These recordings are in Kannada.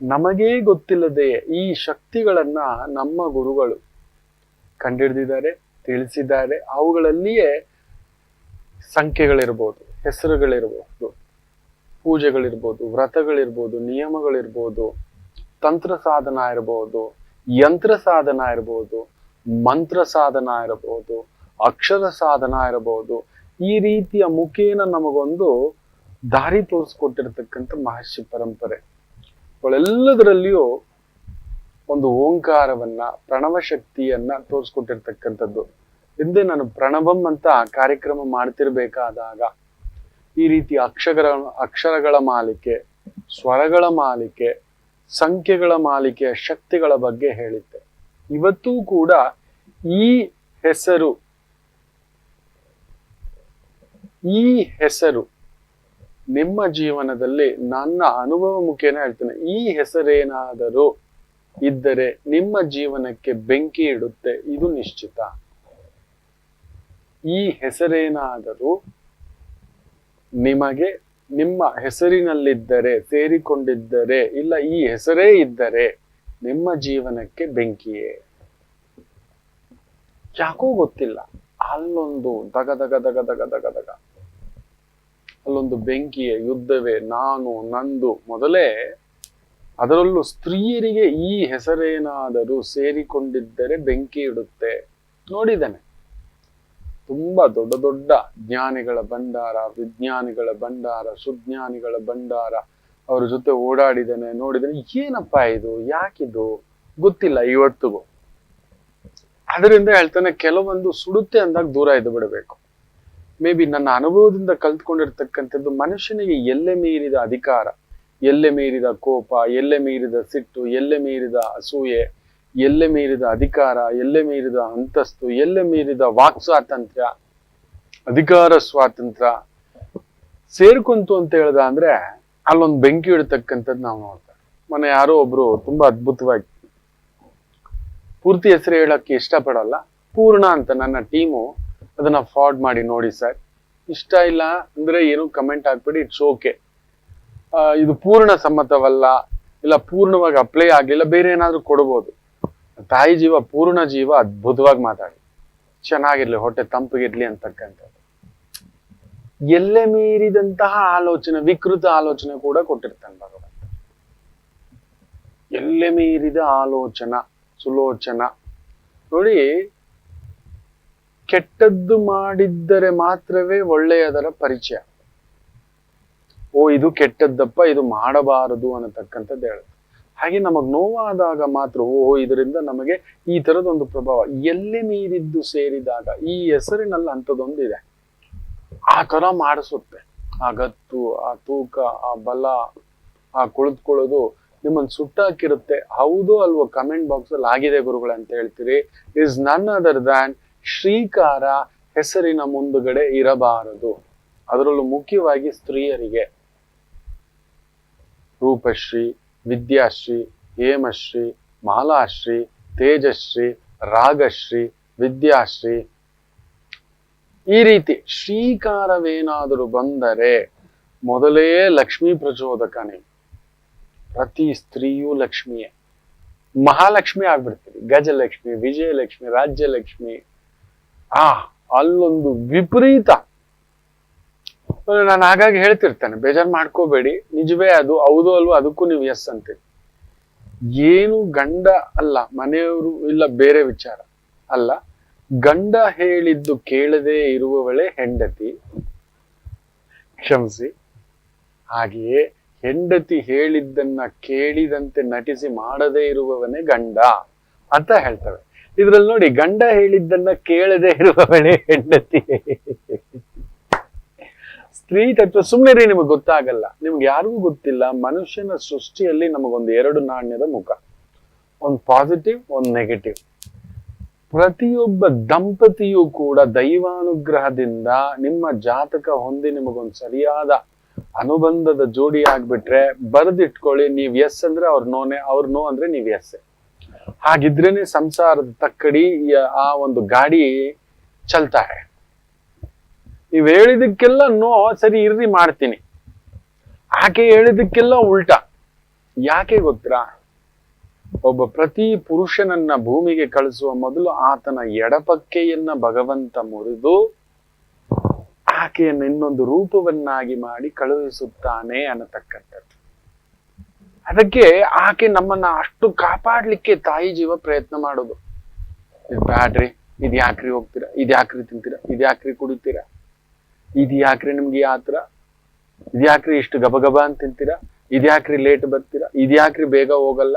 ನಮಗೇ ಗೊತ್ತಿಲ್ಲದೆ ಈ ಶಕ್ತಿಗಳನ್ನ ನಮ್ಮ ಗುರುಗಳು ಕಂಡಿಡಿದಿದ್ದಾರೆ, ತಿಳಿಸಿದ್ದಾರೆ. ಅವುಗಳಲ್ಲಿಯೇ ಸಂಖ್ಯೆಗಳಿರ್ಬೋದು, ಹೆಸರುಗಳಿರ್ಬೋದು, ಪೂಜೆಗಳಿರ್ಬೋದು, ವ್ರತಗಳಿರ್ಬೋದು, ನಿಯಮಗಳಿರ್ಬೋದು, ತಂತ್ರ ಸಾಧನ ಇರ್ಬೋದು, ಯಂತ್ರ ಸಾಧನ ಇರ್ಬೋದು, ಮಂತ್ರ ಸಾಧನ ಇರಬಹುದು ಅಕ್ಷರ ಸಾಧನ ಇರಬಹುದು ಈ ರೀತಿಯ ಮುಖೇನ ನಮಗೊಂದು ದಾರಿ ತೋರಿಸ್ಕೊಟ್ಟಿರ್ತಕ್ಕಂಥ ಮಹರ್ಷಿ ಪರಂಪರೆ. ಅವುಗಳೆಲ್ಲದರಲ್ಲಿಯೂ ಒಂದು ಓಂಕಾರವನ್ನ ಪ್ರಣವ ಶಕ್ತಿಯನ್ನ ತೋರಿಸ್ಕೊಟ್ಟಿರ್ತಕ್ಕಂಥದ್ದು. ಹಿಂದೆ ನಾನು ಪ್ರಣವಂ ಅಂತ ಕಾರ್ಯಕ್ರಮ ಮಾಡ್ತಿರ್ಬೇಕಾದಾಗ, ಈ ರೀತಿ ಅಕ್ಷರ, ಅಕ್ಷರಗಳ ಮಾಲಿಕೆ, ಸ್ವರಗಳ ಮಾಲಿಕೆ, ಸಂಖ್ಯೆಗಳ ಮಾಲಿಕೆಯ ಶಕ್ತಿಗಳ ಬಗ್ಗೆ ಹೇಳಿದ್ದೆ. ಇವತ್ತೂ ಕೂಡ ಈ ಹೆಸರು ಈ ಹೆಸರು ನಿಮ್ಮ ಜೀವನದಲ್ಲಿ ನನ್ನ ಅನುಭವ ಮುಖೇನ ಹೇಳ್ತೇನೆ. ಈ ಹೆಸರೇನಾದರೂ ಇದ್ದರೆ ನಿಮ್ಮ ಜೀವನಕ್ಕೆ ಬೆಂಕಿ ಇಡುತ್ತೆ, ಇದು ನಿಶ್ಚಿತ. ಈ ಹೆಸರೇನಾದರೂ ನಿಮಗೆ ನಿಮ್ಮ ಹೆಸರಿನಲ್ಲಿದ್ದರೆ, ಸೇರಿಕೊಂಡಿದ್ದರೆ, ಇಲ್ಲ ಈ ಹೆಸರೇ ಇದ್ದರೆ ನಿಮ್ಮ ಜೀವನಕ್ಕೆ ಬೆಂಕಿಯೇ. ಯಾಕೋ ಗೊತ್ತಿಲ್ಲ. ಅಲ್ಲೊಂದು ದಗ ದಗ ದಗ ದಗ ದಗ ದಗ. ಅಲ್ಲೊಂದು ಬೆಂಕಿಯ ಯುದ್ಧವೇ ನಾನು, ನಂದು. ಮೊದಲೇ ಅದರಲ್ಲೂ ಸ್ತ್ರೀಯರಿಗೆ ಈ ಹೆಸರೇನಾದರೂ ಸೇರಿಕೊಂಡಿದ್ದರೆ ಬೆಂಕಿ ಇಡುತ್ತೆ. ನೋಡಿದ್ದಾನೆ. ತುಂಬಾ ದೊಡ್ಡ ದೊಡ್ಡ ಜ್ಞಾನಿಗಳ ಭಂಡಾರ, ವಿಜ್ಞಾನಿಗಳ ಭಂಡಾರ, ಸುಜ್ಞಾನಿಗಳ ಭಂಡಾರ. ಅವ್ರ ಜೊತೆ ಓಡಾಡಿದ್ದೇನೆ, ನೋಡಿದ್ದೇನೆ. ಏನಪ್ಪ ಇದು? ಯಾಕಿದು? ಗೊತ್ತಿಲ್ಲ ಇವತ್ತಿಗೂ. ಅದರಿಂದ ಹೇಳ್ತಾನೆ, ಕೆಲವೊಂದು ಸುಡುತ್ತೆ ಅಂದಾಗ ದೂರ ಇದ್ದು ಬಿಡಬೇಕು. ಮೇ ಬಿ ನನ್ನ ಅನುಭವದಿಂದ ಕಲ್ತ್ಕೊಂಡಿರ್ತಕ್ಕಂಥದ್ದು ಮನುಷ್ಯನಿಗೆ ಎಲ್ಲೆ ಮೀರಿದ ಅಧಿಕಾರ, ಎಲ್ಲೆ ಮೀರಿದ ಕೋಪ, ಎಲ್ಲೆ ಮೀರಿದ ಸಿಟ್ಟು, ಎಲ್ಲೆ ಮೀರಿದ ಅಸೂಯೆ, ಎಲ್ಲೆ ಮೀರಿದ ಅಧಿಕಾರ, ಎಲ್ಲೆ ಮೀರಿದ ಅಂತಸ್ತು, ಎಲ್ಲೆ ಮೀರಿದ ವಾಕ್ ಸ್ವಾತಂತ್ರ್ಯ, ಅಧಿಕಾರ ಸ್ವಾತಂತ್ರ್ಯ ಸೇರ್ಕೊಂತು ಅಂತ ಹೇಳ್ದ ಅಂದ್ರೆ ಅಲ್ಲೊಂದು ಬೆಂಕಿ ಇಡತಕ್ಕಂಥದ್ದು ನಾವು ನೋಡ್ತೇವೆ. ಮೊನ್ನೆ ಯಾರೋ ಒಬ್ರು ತುಂಬಾ ಅದ್ಭುತವಾಗಿ ಪೂರ್ತಿ ಹೆಸರು ಹೇಳಕ್ಕೆ ಇಷ್ಟಪಡಲ್ಲ. ಪೂರ್ಣ ಅಂತ ನನ್ನ ಟೀಮು ಅದನ್ನ ಫಾರ್ವರ್ಡ್ ಮಾಡಿ ನೋಡಿ ಸರ್ ಇಷ್ಟ ಇಲ್ಲ ಅಂದ್ರೆ ಏನು ಕಮೆಂಟ್ ಹಾಕ್ಬೇಡಿ ಇಟ್ಸ್ ಓಕೆ ಇದು ಪೂರ್ಣ ಸಮ್ಮತವಲ್ಲ, ಇಲ್ಲ ಪೂರ್ಣವಾಗಿ ಅಪ್ಲೈ ಆಗಲಿಲ್ಲ ಬೇರೆ ಏನಾದರೂ ಕೊಡ್ಬೋದು. ತಾಯಿ ಜೀವ, ಪೂರ್ಣ ಜೀವ, ಅದ್ಭುತವಾಗಿ ಮಾತಾಡಿ. ಚೆನ್ನಾಗಿರ್ಲಿ, ಹೊಟ್ಟೆ ತಂಪಿಗಿರ್ಲಿ ಅಂತಕ್ಕಂಥದ್ದು. ಎಲ್ಲೆ ಮೀರಿದಂತಹ ಆಲೋಚನೆ, ವಿಕೃತ ಆಲೋಚನೆ ಕೂಡ ಕೊಟ್ಟಿರ್ತಾನೆ ಭಗವಂತ. ಎಲ್ಲೆ ಮೀರಿದ ಆಲೋಚನ, ಸುಲೋಚನ. ನೋಡಿ ಕೆಟ್ಟದ್ದು ಮಾಡಿದ್ದರೆ ಮಾತ್ರವೇ ಒಳ್ಳೆಯದರ ಪರಿಚಯ. ಓ, ಇದು ಕೆಟ್ಟದ್ದಪ್ಪ, ಇದು ಮಾಡಬಾರದು ಅನ್ನತಕ್ಕಂಥದ್ದು ಹೇಳುತ್ತೆ. ಹಾಗೆ ನಮಗೆ ನೋವಾದಾಗ ಮಾತ್ರ, ಓ, ಇದರಿಂದ ನಮಗೆ ಈ ತರದೊಂದು ಪ್ರಭಾವ, ಎಲ್ಲಿ ಮೀರಿದ್ದು ಸೇರಿದಾಗ, ಈ ಹೆಸರಿನಲ್ಲಿ ಅಂಥದ್ದೊಂದು ಇದೆ. ಆ ಥರ ಮಾಡಿಸುತ್ತೆ. ಆ ಗತ್ತು, ಆ ತೂಕ, ಆ ಬಲ, ಆ ಕುಳಿತುಕೊಳ್ಳೋದು ನಿಮ್ಮನ್ನು ಸುಟ್ಟಾಕಿರುತ್ತೆ. ಹೌದು ಅಲ್ವೋ ಕಮೆಂಟ್ ಬಾಕ್ಸ್ ಅಲ್ಲಿ ಆಗಿದೆ ಗುರುಗಳೇ ಅಂತ ಹೇಳ್ತೀರಿ. ಇಸ್ ನನ್ ಅದರ್ ದ್ಯಾನ್ ಶ್ರೀಕಾರ ಹೆಸರಿನ ಮುಂದುಗಡೆ ಇರಬಾರದು. ಅದರಲ್ಲೂ ಮುಖ್ಯವಾಗಿ ಸ್ತ್ರೀಯರಿಗೆ. ರೂಪಶ್ರೀ, ವಿದ್ಯಾಶ್ರೀ, ಹೇಮಶ್ರೀ, ಮಾಲಾಶ್ರೀ, ತೇಜಶ್ರೀ, ರಾಗಶ್ರೀ, ವಿದ್ಯಾಶ್ರೀ. ಈ ರೀತಿ ಶ್ರೀಕಾರವೇನಾದರೂ ಬಂದರೆ ಮೊದಲೇ ಲಕ್ಷ್ಮೀ ಪ್ರಚೋದಕನೇ. ಪ್ರತಿ ಸ್ತ್ರೀಯೂ ಲಕ್ಷ್ಮಿಯೇ. ಮಹಾಲಕ್ಷ್ಮಿ ಆಗ್ಬಿಡ್ತೀರಿ. ಗಜಲಕ್ಷ್ಮಿ, ವಿಜಯಲಕ್ಷ್ಮಿ, ರಾಜ್ಯಲಕ್ಷ್ಮಿ. ಆ, ಅಲ್ಲೊಂದು ವಿಪರೀತ. ನಾನು ಹಾಗಾಗಿ ಹೇಳ್ತಿರ್ತೇನೆ, ಬೇಜಾರು ಮಾಡ್ಕೋಬೇಡಿ. ನಿಜವೇ ಅದು, ಹೌದು ಅಲ್ವ? ಅದಕ್ಕೂ ನೀವು ಎಸ್ ಅಂತೀರಿ. ಏನು ಗಂಡ ಅಲ್ಲ, ಮನೆಯವರು ಇಲ್ಲ, ಬೇರೆ ವಿಚಾರ ಅಲ್ಲ. ಗಂಡ ಹೇಳಿದ್ದು ಕೇಳದೆ ಇರುವವಳೇ ಹೆಂಡತಿ. ಕ್ಷಮಿಸಿ. ಹಾಗೆಯೇ ಹೆಂಡತಿ ಹೇಳಿದ್ದನ್ನ ಕೇಳಿದಂತೆ ನಟಿಸಿ ಮಾಡದೇ ಇರುವವನೇ ಗಂಡ ಅಂತ ಹೇಳ್ತವೆ. ಇದ್ರಲ್ಲಿ ನೋಡಿ ಗಂಡ ಹೇಳಿದ್ದನ್ನ ಕೇಳದೆ ಇರುವವಳೆ ಹೆಂಡತಿ. ಸ್ತ್ರೀ ತತ್ವ ಸುಮ್ಮನೆ ರೀ ನಿಮಗೆ ಗೊತ್ತಾಗಲ್ಲ. ನಿಮ್ಗೆ ಯಾರಿಗೂ ಗೊತ್ತಿಲ್ಲ, ಮನುಷ್ಯನ ಸೃಷ್ಟಿಯಲ್ಲಿ ನಮಗೊಂದು ಎರಡು ನಾಣ್ಯದ ಮುಖ. ಒಂದು ಪಾಸಿಟಿವ್, ಒಂದು ನೆಗೆಟಿವ್. ಪ್ರತಿಯೊಬ್ಬ ದಂಪತಿಯು ಕೂಡ ದೈವಾನುಗ್ರಹದಿಂದ ನಿಮ್ಮ ಜಾತಕ ಹೊಂದಿ ನಿಮಗೊಂದು ಸರಿಯಾದ ಅನುಬಂಧದ ಜೋಡಿ ಆಗ್ಬಿಟ್ರೆ, ಬರೆದಿಟ್ಕೊಳ್ಳಿ, ನೀವ್ ಎಸ್ ಅಂದ್ರೆ ಅವ್ರ ನೋನೆ ಅವ್ರ ನೋ ಅಂದ್ರೆ ನೀವ್ ಎಸ್ ಹಾಗಿದ್ರೇನೆ ಸಂಸಾರದ ತಕ್ಕಡಿ ಆ ಒಂದು ಗಾಡಿ ಚಲ್ತಾರೆ ನೀವ್ ಹೇಳಿದಕ್ಕೆಲ್ಲ ನೋ, ಸರಿ ಇರ್ರಿ ಮಾಡ್ತೀನಿ. ಆಕೆ ಹೇಳಿದಕ್ಕೆಲ್ಲ ಉಲ್ಟಾ. ಯಾಕೆ ಗೊತ್ತಾ? ಒಬ್ಬ ಪ್ರತಿ ಪುರುಷನನ್ನ ಭೂಮಿಗೆ ಕಳಿಸುವ ಮೊದಲು ಆತನ ಎಡಪಕ್ಕೆಯನ್ನ ಭಗವಂತ ಮುರಿದು ಆಕೆಯನ್ನು ಇನ್ನೊಂದು ರೂಪವನ್ನಾಗಿ ಮಾಡಿ ಕಳುಹಿಸುತ್ತಾನೆ ಅನ್ನತಕ್ಕಂಥದ್ದು. ಅದಕ್ಕೆ ಆಕೆ ನಮ್ಮನ್ನ ಅಷ್ಟು ಕಾಪಾಡ್ಲಿಕ್ಕೆ ತಾಯಿ ಜೀವ ಪ್ರಯತ್ನ ಮಾಡೋದು. ಬ್ಯಾಡ್ರಿ, ಇದು ಯಾಕ್ರಿ ಹೋಗ್ತೀರಾ? ಇದು ಯಾಕ್ರಿ ತಿಂತೀರಾ? ಇದು ಯಾಕ್ರಿ ಕುಡಿತೀರಾ? ಇದು ಯಾಕ್ರಿ ನಿಮ್ಗೆ ಆತರ ಇದು ಯಾಕ್ರಿ ಇಷ್ಟು ಗಬಗಬ ಅಂತ ತಿಂತೀರಾ? ಇದು ಯಾಕ್ರಿ ಲೇಟ್ ಬರ್ತೀರಾ? ಇದು ಯಾಕ್ರಿ ಬೇಗ ಹೋಗಲ್ಲ?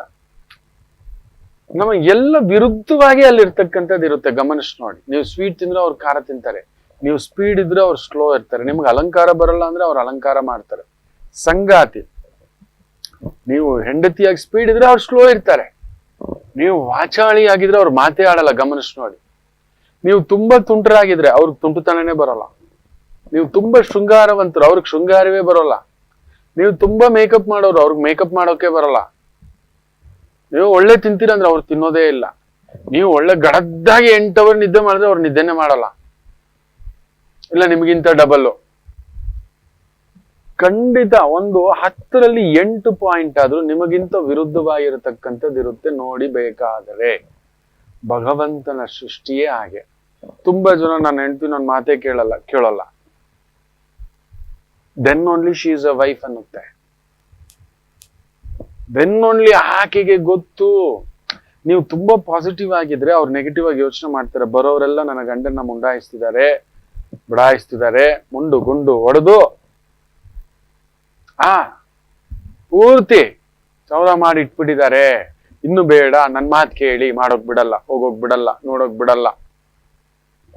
ನಮ್ಮ ಎಲ್ಲ ವಿರುದ್ಧವಾಗಿ ಅಲ್ಲಿ ಇರ್ತಕ್ಕಂಥದ್ದು ಇರುತ್ತೆ. ಗಮನಿಸಿ ನೋಡಿ. ನೀವು ಸ್ವೀಟ್ ತಿಂದ್ರೆ ಅವ್ರು ಖಾರ ತಿಂತಾರೆ. ನೀವು ಸ್ಪೀಡ್ ಇದ್ರೆ ಅವ್ರು ಸ್ಲೋ ಇರ್ತಾರೆ. ನಿಮ್ಗೆ ಅಲಂಕಾರ ಬರಲ್ಲ ಅಂದ್ರೆ ಅವ್ರು ಅಲಂಕಾರ ಮಾಡ್ತಾರೆ. ಸಂಗಾತಿ. ನೀವು ಹೆಂಡತಿಯಾಗಿ ಸ್ಪೀಡ್ ಇದ್ರೆ ಅವ್ರು ಸ್ಲೋ ಇರ್ತಾರೆ. ನೀವು ವಾಚಾಳಿ ಆಗಿದ್ರೆ ಅವ್ರು ಮಾತೇ ಆಡಲ್ಲ ಗಮನಿಸಿ ನೋಡಿ. ನೀವು ತುಂಬಾ ತುಂಟರಾಗಿದ್ರೆ ಅವ್ರಿಗೆ ತುಂಟುತನನೇ ಬರೋಲ್ಲ. ನೀವು ತುಂಬಾ ಶೃಂಗಾರವಂತರು, ಅವ್ರಿಗೆ ಶೃಂಗಾರವೇ ಬರೋಲ್ಲ. ನೀವು ತುಂಬಾ ಮೇಕಪ್ ಮಾಡೋರು, ಅವ್ರಿಗೆ ಮೇಕಪ್ ಮಾಡೋಕೆ ಬರಲ್ಲ. ನೀವು ಒಳ್ಳೆ ತಿಂತೀರ ಅಂದ್ರೆ ಅವ್ರು ತಿನ್ನೋದೇ ಇಲ್ಲ. ನೀವು ಒಳ್ಳೆ ಗಡದ್ದಾಗಿ ಎಂಟು ಅವರ್ ನಿದ್ದೆ ಮಾಡಿದ್ರೆ ಅವ್ರು ನಿದ್ದೆನೆ ಮಾಡಲ್ಲ. ಇಲ್ಲ, ನಿಮಗಿಂತ ಡಬಲ್ಲು ಖಂಡಿತ ಒಂದು ಹತ್ತರಲ್ಲಿ ಎಂಟು ಪಾಯಿಂಟ್ ಆದ್ರೂ ನಿಮಗಿಂತ ವಿರುದ್ಧವಾಗಿರತಕ್ಕಂಥದ್ದು ಇರುತ್ತೆ. ನೋಡಿ ಬೇಕಾದರೆ. ಭಗವಂತನ ಸೃಷ್ಟಿಯೇ ಹಾಗೆ. ತುಂಬಾ ಜನ ನನ್ನ ಹೆಂಡತಿ ನನ್ನ ಮಾತೇ ಕೇಳಲ್ಲ ಕೇಳಲ್ಲ. Then only she is a wife ಅನ್ನುತ್ತೆ. Then only ಆಕೆಗೆ ಗೊತ್ತು. ನೀವು ತುಂಬಾ ಪಾಸಿಟಿವ್ ಆಗಿದ್ರೆ ಅವ್ರು ನೆಗೆಟಿವ್ ಆಗಿ ಯೋಚನೆ ಮಾಡ್ತಾರೆ. ಬರೋರೆಲ್ಲ ನನ್ನ ಗಂಡನ್ನ ಮುಂಡಾಯಿಸ್ತಿದ್ದಾರೆ, ಬಡಾಯಿಸ್ತಿದ್ದಾರೆ. ಮುಂಡು ಗುಂಡು ಹೊಡೆದು ಆ ಪೂರ್ತಿ ಚೌರ ಮಾಡಿ ಇಟ್ಬಿಟ್ಟಿದ್ದಾರೆ ಇನ್ನು ಬೇಡ, ನನ್ ಮಾತ್ ಕೇಳಿ, ಮಾಡೋಕ್ ಬಿಡಲ್ಲ, ಹೋಗೋಕ್ ಬಿಡಲ್ಲ, ನೋಡೋಕ್ ಬಿಡಲ್ಲ.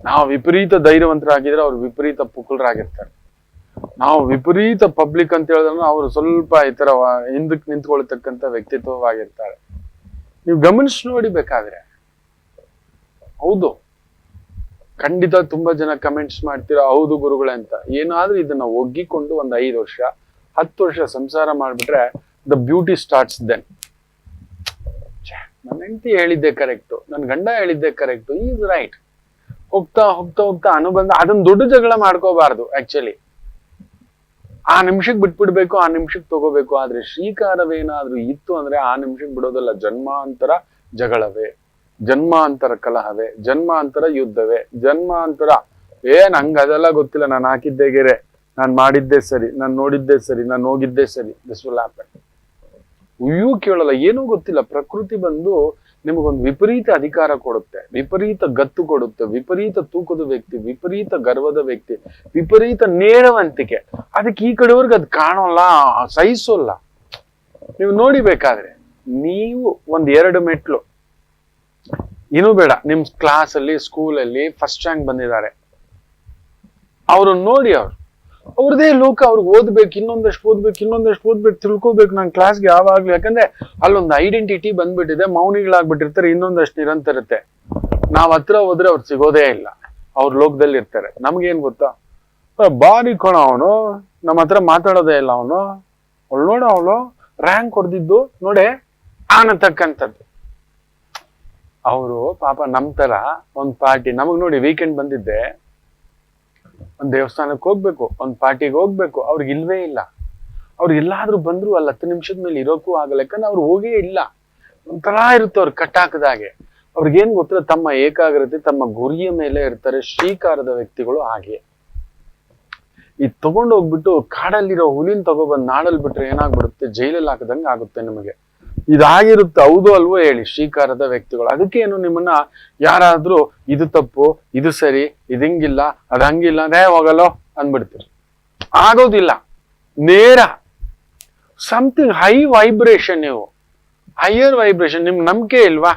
ನಾವು ವಿಪರೀತ ಧೈರ್ಯವಂತರಾಗಿದ್ರೆ ಅವ್ರು ವಿಪರೀತ ಪುಕುಲರಾಗಿರ್ತಾರೆ ನಾವು ವಿಪರೀತ ಪಬ್ಲಿಕ್ ಅಂತ ಹೇಳಿದ್ರು ಅವರು ಸ್ವಲ್ಪ ಈ ತರ ಹಿಂದಕ್ಕೆ ನಿಂತ್ಕೊಳ್ತಕ್ಕಂಥ ವ್ಯಕ್ತಿತ್ವವಾಗಿರ್ತಾರೆ. ನೀವು ಗಮನಿಸಿ ನೋಡಿ ಬೇಕಾದ್ರೆ. ಹೌದು. ಖಂಡಿತ ತುಂಬಾ ಜನ ಕಮೆಂಟ್ಸ್ ಮಾಡ್ತೀರಾ, ಹೌದು ಗುರುಗಳೇ ಅಂತ. ಏನಾದ್ರೂ ಇದನ್ನ ಒಗ್ಗಿಕೊಂಡು ಒಂದು ಐದು ವರ್ಷ ಹತ್ತು ವರ್ಷ ಸಂಸಾರ ಮಾಡ್ಬಿಟ್ರೆ ದ ಬ್ಯೂಟಿ ಸ್ಟಾರ್ಟ್ಸ್ ದೆನ್ ನನ್ನ ಹೆಂಡತಿ ಹೇಳಿದ್ದೆ ಕರೆಕ್ಟು ನನ್ನ ಗಂಡ ಹೇಳಿದ್ದೆ ಕರೆಕ್ಟು ಈಸ್ ರೈಟ್ ಹೋಗ್ತಾ ಹೋಗ್ತಾ ಹೋಗ್ತಾ ಅನುಬಂಧ ಅದನ್ನ ದೊಡ್ಡ ಜಗಳ ಮಾಡ್ಕೋಬಾರ್ದು ಆಕ್ಚುಲಿ ಆ ನಿಮಿಷಕ್ಕೆ ಬಿಟ್ಬಿಡ್ಬೇಕು, ಆ ನಿಮಿಷಕ್ಕೆ ತಗೋಬೇಕು. ಆದ್ರೆ ಶ್ರೀಕಾರವೇನಾದ್ರೂ ಇತ್ತು ಅಂದ್ರೆ ಆ ನಿಮಿಷಕ್ಕೆ ಬಿಡೋದಲ್ಲ, ಜನ್ಮಾಂತರ ಜಗಳವೇ. ಜನ್ಮಾಂತರ ಕಲಹವೇ. ಜನ್ಮಾಂತರ ಯುದ್ಧವೇ. ಜನ್ಮಾಂತರ, ಏನ್ ಹಂಗ ಅದೆಲ್ಲ ಗೊತ್ತಿಲ್ಲ, ನಾನು ಹಾಕಿದ್ದೆ ಗೆರೆ. ನಾನ್ ಮಾಡಿದ್ದೇ ಸರಿ, ನಾನ್ ನೋಡಿದ್ದೇ ಸರಿ, ನಾನ್ ಹೋಗಿದ್ದೇ ಸರಿ ದಿಸ್ ವಿಲ್ ಹ್ಯಾಪನ್ ಅಯ್ಯೂ ಕೇಳಲ್ಲ, ಏನೂ ಗೊತ್ತಿಲ್ಲ. ಪ್ರಕೃತಿ ಬಂದು ನಿಮಗೊಂದು ವಿಪರೀತ ಅಧಿಕಾರ ಕೊಡುತ್ತೆ, ವಿಪರೀತ ಗತ್ತು ಕೊಡುತ್ತೆ, ವಿಪರೀತ ತೂಕದ ವ್ಯಕ್ತಿ, ವಿಪರೀತ ಗರ್ವದ ವ್ಯಕ್ತಿ, ವಿಪರೀತ ನೇರವಂತಿಕೆ. ಅದಕ್ಕೆ ಈ ಕಡೆವರೆಗೆ ಅದು ಕಾಣೋಲ್ಲ, ಸಹಿಸೋಲ್ಲ. ನೀವು ನೋಡಿ ಬೇಕಾದ್ರೆ ನೀವು ಒಂದ್ ಎರಡು ಮೆಟ್ಲು, ಇನ್ನೂ ಬೇಡ, ನಿಮ್ ಕ್ಲಾಸ್ ಅಲ್ಲಿ ಸ್ಕೂಲಲ್ಲಿ ಫಸ್ಟ್ ರ್ಯಾಂಕ್ ಬಂದಿದ್ದಾರೆ. ಅವ್ರನ್ನ ನೋಡಿ ಅವ್ರು. ಅವ್ರದೇ ಲೋಕ ಅವ್ರಿಗೆ ಓದ್ಬೇಕು, ಇನ್ನೊಂದಷ್ಟು ಓದ್ಬೇಕು ಇನ್ನೊಂದಷ್ಟು ಓದ್ಬೇಕು ತಿಳ್ಕೊಬೇಕು ನಾನು ಕ್ಲಾಸ್ಗೆ ಯಾವಾಗ್ಲೂ. ಯಾಕಂದ್ರೆ ಅಲ್ಲೊಂದು ಐಡೆಂಟಿಟಿ ಬಂದ್ಬಿಟ್ಟಿದೆ, ಮೌನಿಗಳಾಗ್ಬಿಟ್ಟಿರ್ತಾರೆ, ಇನ್ನೊಂದಷ್ಟು ನಿರಂತರತೆ. ನಾವ್ ಹತ್ರ ಹೋದ್ರೆ ಅವ್ರು ಸಿಗೋದೇ ಇಲ್ಲ. ಅವ್ರ ಲೋಕದಲ್ಲಿ ಇರ್ತಾರೆ. ನಮ್ಗೇನ್ ಗೊತ್ತಾ? ಬಾರಿ ಕೊಣ ಅವನು. ನಮ್ಮ ಹತ್ರ ಮಾತಾಡೋದೇ ಇಲ್ಲ ಅವನು. ಅವಳು ನೋಡ ಅವಳು ರ್ಯಾಂಕ್ ಹೊಡೆದಿದ್ದು ನೋಡೆ ಆನತಕ್ಕಂಥದ್ದು ಅವರು ಪಾಪ ನಮ್ಮ ತರ ಒಂದ್ ಪಾರ್ಟಿ ನಮಗೆ ನೋಡಿ ವೀಕೆಂಡ್ ಬಂದಿದ್ದೆ. ಒಂದ್ ದೇವಸ್ಥಾನಕ್ಕೆ ಹೋಗ್ಬೇಕು, ಒಂದ್ ಪಾರ್ಟಿಗೆ ಹೋಗ್ಬೇಕು, ಅವ್ರಿಗೆ ಇಲ್ವೇ ಇಲ್ಲ. ಅವ್ರು ಎಲ್ಲಾದ್ರೂ ಬಂದ್ರು ಅಲ್ಲಿ, ಹತ್ತು ನಿಮಿಷದ ಮೇಲೆ ಇರೋಕ್ಕೂ ಆಗಲ್ಲ. ಯಾಕಂದ್ರೆ ಅವ್ರು ಹೋಗೇ ಇಲ್ಲ. ಒಂಥರ ಇರುತ್ತೆ ಅವ್ರು ಕಟ್ಟಾಕದಾಗೆ ಅವ್ರಿಗೇನ್ ಗೊತ್ತಿಲ್ಲ, ತಮ್ಮ ಏಕಾಗ್ರತೆ, ತಮ್ಮ ಗುರಿಯ ಮೇಲೆ ಇರ್ತಾರೆ ಶ್ರೀಕಾರದ ವ್ಯಕ್ತಿಗಳು ಹಾಗೆ. ಈ ತಗೊಂಡ್ ಹೋಗ್ಬಿಟ್ಟು ಕಾಡಲ್ಲಿರೋ ಹುಲಿನ ತಗೊಬಂದು ನಾಡಲ್ ಬಿಟ್ರೆ ಏನಾಗ್ಬಿಡುತ್ತೆ? ಜೈಲಲ್ಲಿ ಹಾಕದಂಗೆ ಆಗುತ್ತೆ ನಿಮಗೆ. ಇದಾಗಿರುತ್ತೆ, ಹೌದು ಅಲ್ವೋ ಹೇಳಿ, ಶ್ರೀಕಾರದ ವ್ಯಕ್ತಿಗಳು. ಅದಕ್ಕೆ ಏನು ನಿಮ್ಮನ್ನ ಯಾರಾದ್ರೂ ಇದು ತಪ್ಪು, ಇದು ಸರಿ, ಇದು ಹಿಂಗಿಲ್ಲ, ಅದು ಹಂಗಿಲ್ಲ, ಅದೇ ಹೋಗಲ್ಲೋ ಅಂದ್ಬಿಡ್ತೀರಿ. ಆಗೋದಿಲ್ಲ. ನೇರ. ಸಮಥಿಂಗ್ ಹೈ ವೈಬ್ರೇಷನ್ ನೀವು. ಹೈಯರ್ ವೈಬ್ರೇಷನ್ ನಿಮ್ ನಂಬಿಕೆ ಇಲ್ವಾ?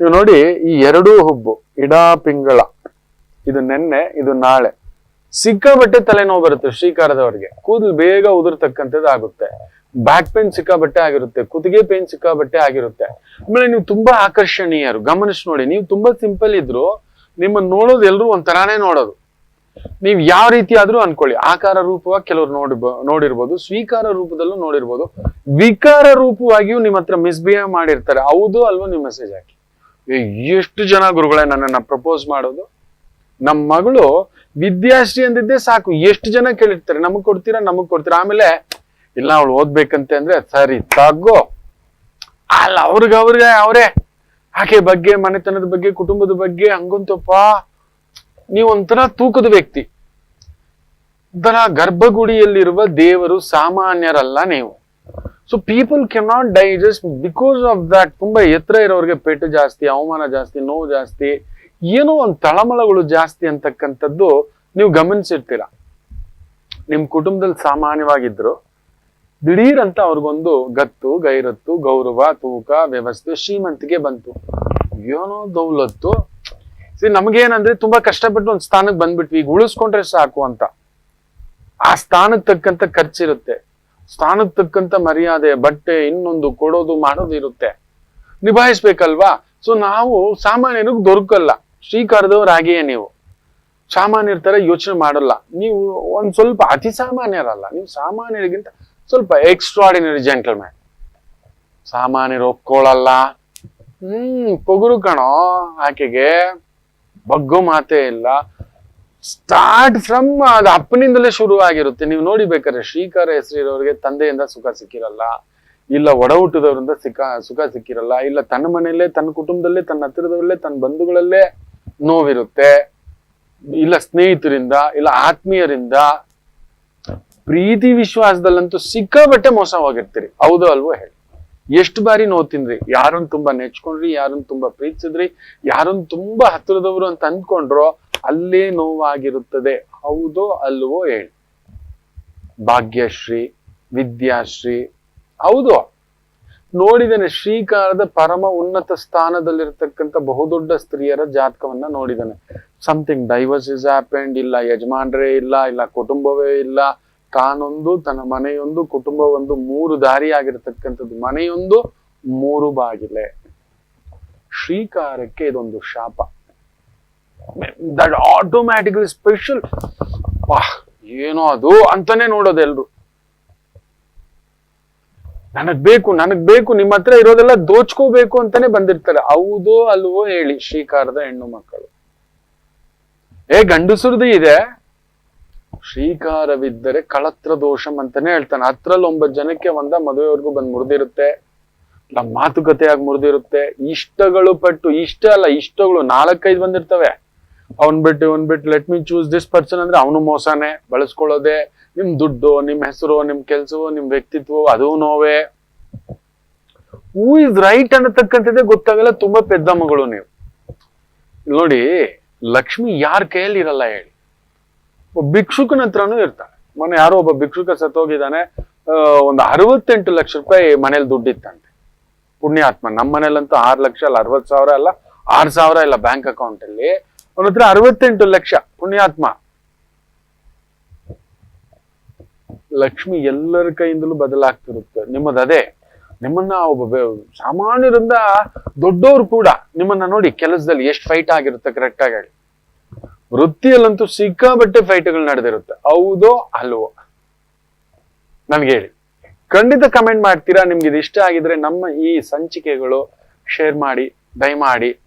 ನೀವು ನೋಡಿ, ಈ ಎರಡೂ ಹುಬ್ಬು, ಇಡಾ, ಪಿಂಗಳ, ಇದು ನೆನ್ನೆ, ಇದು ನಾಳೆ. ಸಿಕ್ಕಾಬಟ್ಟೆ ತಲೆನೋವು ಬರುತ್ತೆ ಶ್ರೀಕಾರದವರಿಗೆ. ಕೂದಲು ಬೇಗ ಉದುರ್ತಕ್ಕಂಥದ್ದು ಆಗುತ್ತೆ ಬ್ಯಾಕ್ ಪೇನ್ ಸಿಕ್ಕಾಬಟ್ಟೆ ಆಗಿರುತ್ತೆ, ಕುತ್ತಿಗೆ ಪೇನ್ ಸಿಕ್ಕಾಬಟ್ಟೆ ಆಗಿರುತ್ತೆ. ಆಮೇಲೆ ನೀವು ತುಂಬಾ ಆಕರ್ಷಣೀಯರು, ಗಮನಿಸಿ ನೋಡಿ, ನೀವು ತುಂಬಾ ಸಿಂಪಲ್ ಇದ್ರು ನಿಮ್ಮನ್ನ ನೋಡೋದು ಎಲ್ರು ಒಂಥರಾನೇ ನೋಡೋದು. ನೀವ್ ಯಾವ ರೀತಿ ಆದ್ರೂ ಅನ್ಕೊಳ್ಳಿ, ಆಕಾರ ರೂಪವಾಗಿ ಕೆಲವ್ರು ನೋಡಿ ನೋಡಿರ್ಬೋದು, ಸ್ವೀಕಾರ ರೂಪದಲ್ಲೂ ನೋಡಿರ್ಬೋದು. ವಿಕಾರ ರೂಪವಾಗಿಯೂ ನಿಮ್ಮ ಹತ್ರ ಮಿಸ್ಬಿಹೇವ್ ಮಾಡಿರ್ತಾರೆ, ಹೌದು ಅಲ್ವಾ ನೀವು ಮೆಸೇಜ್ ಹಾಕಿ. ಎಷ್ಟು ಜನ ಗುರುಗಳೇ ನನ್ನನ್ನ ಪ್ರಪೋಸ್ ಮಾಡೋದು? ನಮ್ಮ ಮಗಳು ವಿದ್ಯಾಶ್ರೀ ಅಂದಿದ್ದೆ ಸಾಕು, ಎಷ್ಟು ಜನ ಕೇಳಿರ್ತಾರೆ, ನಮಗ್ ಕೊಡ್ತೀರಾ ನಮಗ್ ಕೊಡ್ತೀರಾ, ಆಮೇಲೆ ಇಲ್ಲ ಅವಳು ಓದ್ಬೇಕಂತೆ ಅಂದ್ರೆ ಸರಿ ತಗೋ ಅಲ್ಲ, ಅವ್ರಿಗೆ ಅವ್ರಿಗೆ, ಅವರೇ. ಆಕೆ ಬಗ್ಗೆ, ಮನೆತನದ ಬಗ್ಗೆ, ಕುಟುಂಬದ ಬಗ್ಗೆ ಹಂಗಂತಪ್ಪ. ನೀವೊಂಥರ ತೂಕದ ವ್ಯಕ್ತಿ. ಒಂಥರ ಗರ್ಭಗುಡಿಯಲ್ಲಿರುವ ದೇವರು ಸಾಮಾನ್ಯರಲ್ಲ ನೀವು. So people can not digest because of that ತುಂಬಾ ಎತ್ತರ ಇರೋರಿಗೆ ಪೆಟ್ಟು ಜಾಸ್ತಿ, ಅವಮಾನ ಜಾಸ್ತಿ, ನೋವು ಜಾಸ್ತಿ, ಏನೋ ಒಂದು ತಳಮಳಗಳು ಜಾಸ್ತಿ ಅಂತಕ್ಕಂಥದ್ದು ನೀವು ಗಮನಿಸಿರ್ತೀರ. ನಿಮ್ಮ ಕುಟುಂಬದಲ್ಲಿ ಸಾಮಾನ್ಯವಾಗಿದ್ರು ದಿಢೀರ್ ಅಂತ ಅವ್ರಿಗೊಂದು ಗತ್ತು, ಗೈರತ್ತು, ಗೌರವ, ತೂಕ, ವ್ಯವಸ್ಥೆ ಶ್ರೀಮಂತಿಗೆ ಬಂತು. ಏನೋ ದೌಲತ್ತು. ಸಿ, ನಮಗೇನಂದ್ರೆ ತುಂಬಾ ಕಷ್ಟಪಟ್ಟು ಒಂದು ಸ್ಥಾನಕ್ಕೆ ಬಂದ್ಬಿಟ್ವಿ. ಈಗ ಉಳಿಸ್ಕೊಂಡ್ರೆ ಸಾಕು ಅಂತ. ಆ ಸ್ಥಾನಕ್ಕೆ ತಕ್ಕಂತ ಖರ್ಚಿರುತ್ತೆ. ಸ್ಥಾನಕ್ಕೆ ತಕ್ಕಂತ ಮರ್ಯಾದೆ, ಬಟ್ಟೆ, ಇನ್ನೊಂದು ಕೊಡೋದು ಮಾಡೋದು ಇರುತ್ತೆ. ನಿಭಾಯಿಸ್ಬೇಕಲ್ವಾ? ಸೊ, ನಾವು ಸಾಮಾನ್ಯನಿಗೆ ದೊರಕಲ್ಲ. ಶ್ರೀಕಾರದವ್ರಾಗಿಯೇ ನೀವು. ಸಾಮಾನ್ಯರ ತರ ಯೋಚನೆ ಮಾಡಲ್ಲ. ನೀವು ಒಂದ್ ಸ್ವಲ್ಪ ಅತಿ ಸಾಮಾನ್ಯರಲ್ಲ. ನೀವು ಸಾಮಾನ್ಯರಿಗಿಂತ ಸ್ವಲ್ಪ ಎಕ್ಸ್ಟ್ರಾಡಿನರಿ ಜೆಂಟಲ್ಮ್ಯಾನ್ ಸಾಮಾನ್ಯರು ಒಪ್ಕೊಳ್ಳಲ್ಲ. ಹ್ಮ್, ಪೊಗುರು ಕಣೋ, ಆಕೆಗೆ ಬಗ್ಗು ಮಾತೇ ಇಲ್ಲ. ಸ್ಟಾರ್ಟ್ ಫ್ರಮ್ ಅದು ಅಪ್ಪನಿಂದಲೇ ಶುರು ಆಗಿರುತ್ತೆ ನೀವು ನೋಡಿ ಬೇಕಾದ್ರೆ ಶ್ರೀಕಾರ ಹೆಸರಿರೋರಿಗೆ ತಂದೆಯಿಂದ ಸುಖ ಸಿಕ್ಕಿರಲ್ಲ. ಇಲ್ಲ ಒಡ ಹುಟ್ಟಿದವರಿಂದ ಸಿಕ್ಕ, ಸುಖ ಸಿಕ್ಕಿರಲ್ಲ. ಇಲ್ಲ ತನ್ನ ಮನೆಯಲ್ಲೇ, ತನ್ನ ಕುಟುಂಬದಲ್ಲೇ, ತನ್ನ ಹತ್ತಿರದವರಲ್ಲೇ ತನ್ನ ಬಂಧುಗಳಲ್ಲೇ ನೋವಿರುತ್ತೆ. ಇಲ್ಲ ಸ್ನೇಹಿತರಿಂದ, ಇಲ್ಲ ಆತ್ಮೀಯರಿಂದ. ಪ್ರೀತಿ ವಿಶ್ವಾಸದಲ್ಲಂತೂ ಸಿಕ್ಕಾಬಟ್ಟೆ ಮೋಸ ಹೋಗಿರ್ತೀರಿ ಹೌದು ಅಲ್ವೋ ಹೇಳಿ. ಎಷ್ಟು ಬಾರಿ ನೋವು ತಿಂದ್ರಿ? ಯಾರನ್ನ ತುಂಬಾ ನೆಚ್ಕೊಂಡ್ರಿ, ಯಾರನ್ನ ತುಂಬಾ ಪ್ರೀತಿಸಿದ್ರಿ, ಯಾರನ್ನ ತುಂಬಾ ಹತ್ತಿರದವರು ಅಂತ ಅಂದ್ಕೊಂಡ್ರೋ ಅಲ್ಲೇ ನೋವಾಗಿರುತ್ತದೆ. ಹೌದೋ ಅಲ್ವೋ ಹೇಳಿ. ಭಾಗ್ಯಶ್ರೀ, ವಿದ್ಯಾಶ್ರೀ, ಹೌದು. ನೋಡಿದ್ದೇನೆ ಶ್ರೀಕಾರದ ಪರಮ ಉನ್ನತ ಸ್ಥಾನದಲ್ಲಿರ್ತಕ್ಕಂಥ ಬಹುದೊಡ್ಡ ಸ್ತ್ರೀಯರ ಜಾತಕವನ್ನ ನೋಡಿದ್ದೇನೆ. ಸಮಥಿಂಗ್ ಡೈವರ್ಸ್ ಇಸ್ ಹ್ಯಾಪೆಂಡ್ ಇಲ್ಲ ಯಜಮಾನ್ರೇ ಇಲ್ಲ ಇಲ್ಲ ಕುಟುಂಬವೇ ಇಲ್ಲ ತಾನೊಂದು, ತನ್ನ ಮನೆಯೊಂದು ಕುಟುಂಬ ಒಂದು ಮೂರು ದಾರಿ ಆಗಿರತಕ್ಕಂಥದ್ದು ಮನೆಯೊಂದು, ಮೂರು ಬಾಗಿಲೆ. ಶ್ರೀಕಾರಕ್ಕೆ ಇದೊಂದು ಶಾಪ. ದಟ್ ಆಟೋಮ್ಯಾಟಿಕ್ಲಿ ಸ್ಪೆಷಲ್ ಏನೋ ಅದು ಅಂತಾನೆ ನೋಡೋದು ಎಲ್ರು ನನಗ್ ಬೇಕು ನನಗ್ ಬೇಕು ನಿಮ್ಮ ಹತ್ರ ಇರೋದೆಲ್ಲ ದೋಚ್ಕೋಬೇಕು ಅಂತಾನೆ ಬಂದಿರ್ತಾರೆ. ಹೌದೋ ಅಲ್ವೋ ಹೇಳಿ ಶ್ರೀಕಾರದ ಹೆಣ್ಣು ಮಕ್ಕಳು. ಏ ಗಂಡಸರದು ಇದೆ. ಶ್ರೀಕಾರವಿದ್ದರೆ ಕಳತ್ರ ದೋಷಂ ಅಂತಾನೆ ಹೇಳ್ತಾನೆ. ಹತ್ರಲ್ಲಿ ಒಂಬತ್ತು ಜನಕ್ಕೆ ಒಂದ ಮದುವೆವರೆಗೂ ಬಂದು ಮುರಿದಿರುತ್ತೆ. ನಮ್ಮ ಮಾತುಕತೆಯಾಗಿ ಮುರಿದಿರುತ್ತೆ. ಇಷ್ಟಗಳು ಪಟ್ಟು, ಇಷ್ಟ ಅಲ್ಲ, ಇಷ್ಟಗಳು ನಾಲ್ಕೈದು ಬಂದಿರ್ತವೆ. ಅವ್ನ್ ಬಿಟ್ಟು ಇವನ್ ಬಿಟ್ಟು let me choose this person ಅಂದ್ರೆ ಅವನು ಮೋಸನೆ. ಬಳಸ್ಕೊಳ್ಳೋದೆ, ನಿಮ್ ದುಡ್ಡು, ನಿಮ್ ಹೆಸರು, ನಿಮ್ ಕೆಲ್ಸವೋ, ನಿಮ್ ವ್ಯಕ್ತಿತ್ವ ಅದು ನೋವೇ. ಹೂ ಇಸ್ ರೈಟ್ ಅನ್ನತಕ್ಕಂಥದ್ದೇ ಗೊತ್ತಾಗಲ್ಲ, ತುಂಬಾ ಪೆದ್ದಮ್ಮಗಳು ಮಗಳು ನೀವು. ನೋಡಿ, ಲಕ್ಷ್ಮಿ ಯಾರ ಕೈಯಲ್ಲಿ ಇರಲ್ಲ ಹೇಳಿ. ಭಿಕ್ಷುಕನ ಹತ್ರನೂ ಇರ್ತಾನೆ ಮೊನ್ನೆ ಯಾರೋ ಒಬ್ಬ ಭಿಕ್ಷುಕ ಸತ್ತೋಗಿದ್ದಾನೆ ಒಂದು ಅರವತ್ತೆಂಟು ಲಕ್ಷ ರೂಪಾಯಿ ಮನೇಲಿ ದುಡ್ಡಿತ್ತಂತೆ. ಪುಣ್ಯಾತ್ಮ ನಮ್ಮ ಮನೇಲಂತೂ ಆರು ಲಕ್ಷ ಅಲ್ಲ ಅರವತ್ ಸಾವಿರ ಅಲ್ಲ, ಆರು ಸಾವಿರ ಇಲ್ಲ ಬ್ಯಾಂಕ್ ಅಕೌಂಟ್ ಅಲ್ಲಿ ಅವನ ಹತ್ರ ಅರವತ್ತೆಂಟು ಲಕ್ಷ, ಪುಣ್ಯಾತ್ಮ. ಲಕ್ಷ್ಮಿ ಎಲ್ಲರ ಕೈಯಿಂದಲೂ ಬದಲಾಗ್ತಿರುತ್ತೆ. ನಿಮ್ಮದು ಅದೇ ನಿಮ್ಮನ್ನ ಒಬ್ಬ ಸಾಮಾನ್ಯರಿಂದ ದೊಡ್ಡವರು ಕೂಡ ನಿಮ್ಮನ್ನ ನೋಡಿ ಕೆಲಸದಲ್ಲಿ ಎಷ್ಟು ಫೈಟ್ ಆಗಿರುತ್ತೆ ಕರೆಕ್ಟ್ ಆಗಿ ಹೇಳಿ. ವೃತ್ತಿಯಲ್ಲಂತೂ ಸಿಕ್ಕಾಬಟ್ಟೆ ಫೈಟ್ಗಳು ನಡೆದಿರುತ್ತೆ. ಹೌದೋ ಅಲ್ವೋ? ನನ್ಗೆ ಹೇಳಿ. ಖಂಡಿತ ಕಮೆಂಟ್ ಮಾಡ್ತೀರಾ? ನಿಮ್ಗೆ ಇದು ಇಷ್ಟ ಆಗಿದ್ರೆ ನಮ್ಮ ಈ ಸಂಚಿಕೆಗಳು ಶೇರ್ ಮಾಡಿ, ದಯಮಾಡಿ.